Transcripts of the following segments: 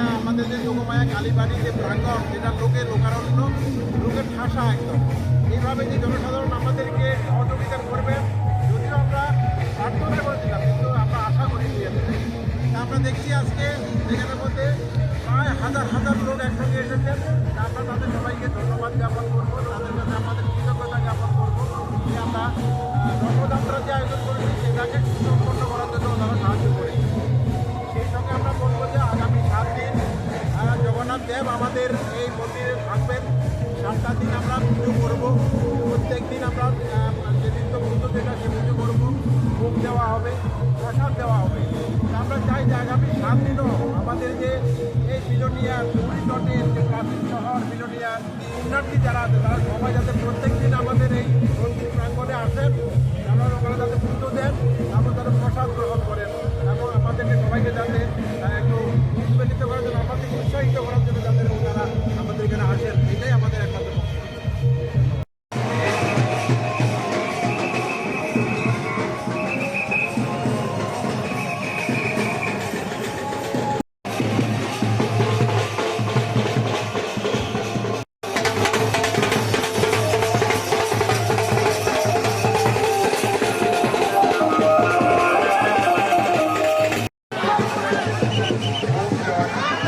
যে যোগমায়া কালীবাড়ি যে প্রাঙ্গণ যেটা লোকে লোকারণ্য লোকের ঠাসা একদম। এইভাবে যে জনসাধারণ আমাদেরকে সহযোগিতা করবে যদিও আমরা প্রার্থনা করেছিলাম কিন্তু আমরা আশা করি আমরা দেখছি আজকে এখানের মধ্যে প্রায় হাজার হাজার লোক একসঙ্গে এসেছেন। আমরা তাদের সবাইকে ধন্যবাদ জ্ঞাপন করব তাদের কাছে আমাদের কৃতজ্ঞতা জ্ঞাপন করব। আমরা আহ, যে আয়োজন করেছি সেটাকে আমাদের এই মন্দিরে থাকবেন। সাতটা দিন আমরা পুজো করব। প্রত্যেক দিন আমরা যেদিন তো পুজো যেটা সে পুজো করব। ভোগ দেওয়া হবে, প্রসাদ দেওয়া হবে। আমরা চাই যে আগামী সাত দিনও আমাদের যে এই বিলোনিয়ার তটের যে প্রাচীন শহর বিলোনিয়ার পুণ্যার্থী যারা আছে, তারা সবাই যাতে প্রত্যেক দিন আমাদের এই মন্দির প্রাঙ্গণে আসেন, তারা ওখানে যাতে পুজো দেন এবং তারা প্রসাদ গ্রহণ করেন। এবং আমাদেরকে সবাইকে যাতে আমরা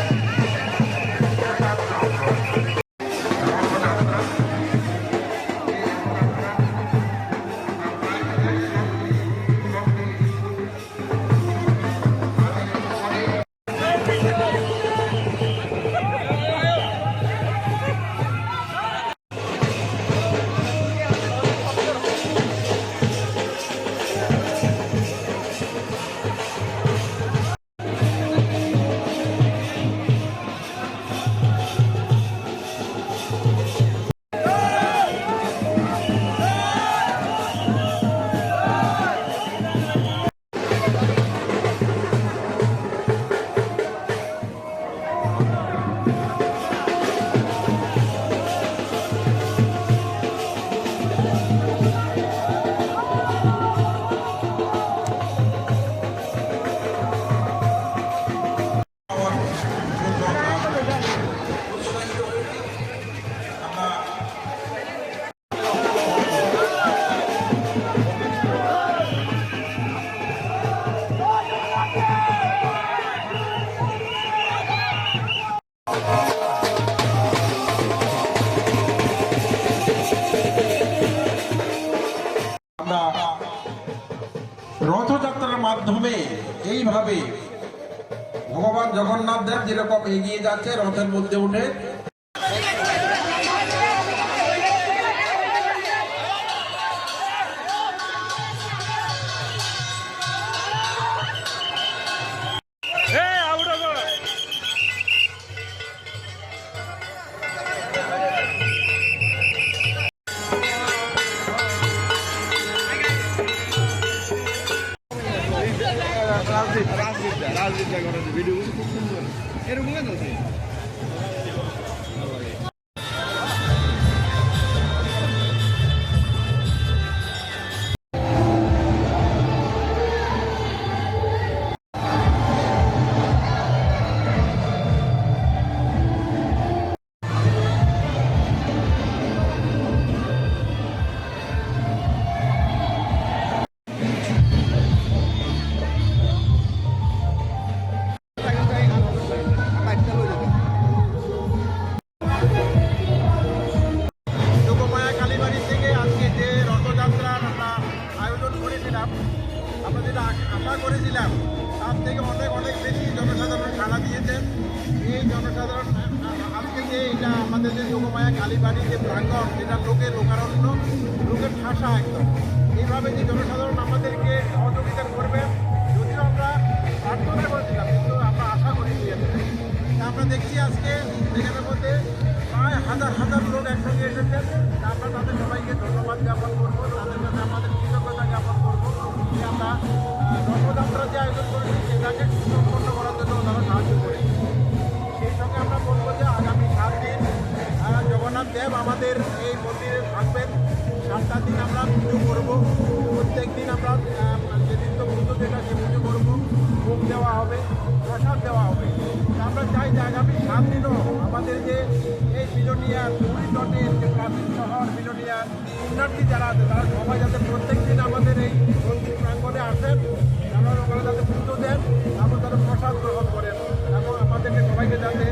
এইভাবে ভগবান জগন্নাথ দেব যেরকম এগিয়ে যাচ্ছে রথের মধ্যে উঠে যোগমায়া করেছিলাম আমরা যেটা আশা করেছিলাম, তার থেকে অনেক অনেক বেশি জনসাধারণ সাড়া দিয়েছেন। এই জনসাধারণ আজকে যে এটা আমাদের যে যোগমায়া কালীবাড়ি যে প্রাঙ্গণ যেটা লোকে লোকারণ্য, লোকের ঠাসা একদম। এইভাবে যে জনসাধারণ দেব আমাদের এই মন্দিরে থাকবেন। সাতটা দিন আমরা পুজো করব। প্রত্যেক দিন আমরা যেদিন তো পুজো যেটা, সে পুজো করব। ভোগ দেওয়া হবে, প্রসাদ দেওয়া হবে। আমরা চাই যে আগামী সাত দিনও আমাদের যে এই বিলোনিয়ার দুই ডটের যে প্রাচীন শহর বিলোনিয়ার পুণ্যার্থী যারা আছে, তারা সবাই যাতে প্রত্যেক দিন আমাদের এই মন্দির প্রাঙ্গণে আসেন এবং ওখানে যাতে পুজো দেন এবং তারা প্রসাদ গ্রহণ করেন। এবং আমাদেরকে সবাইকে যাতে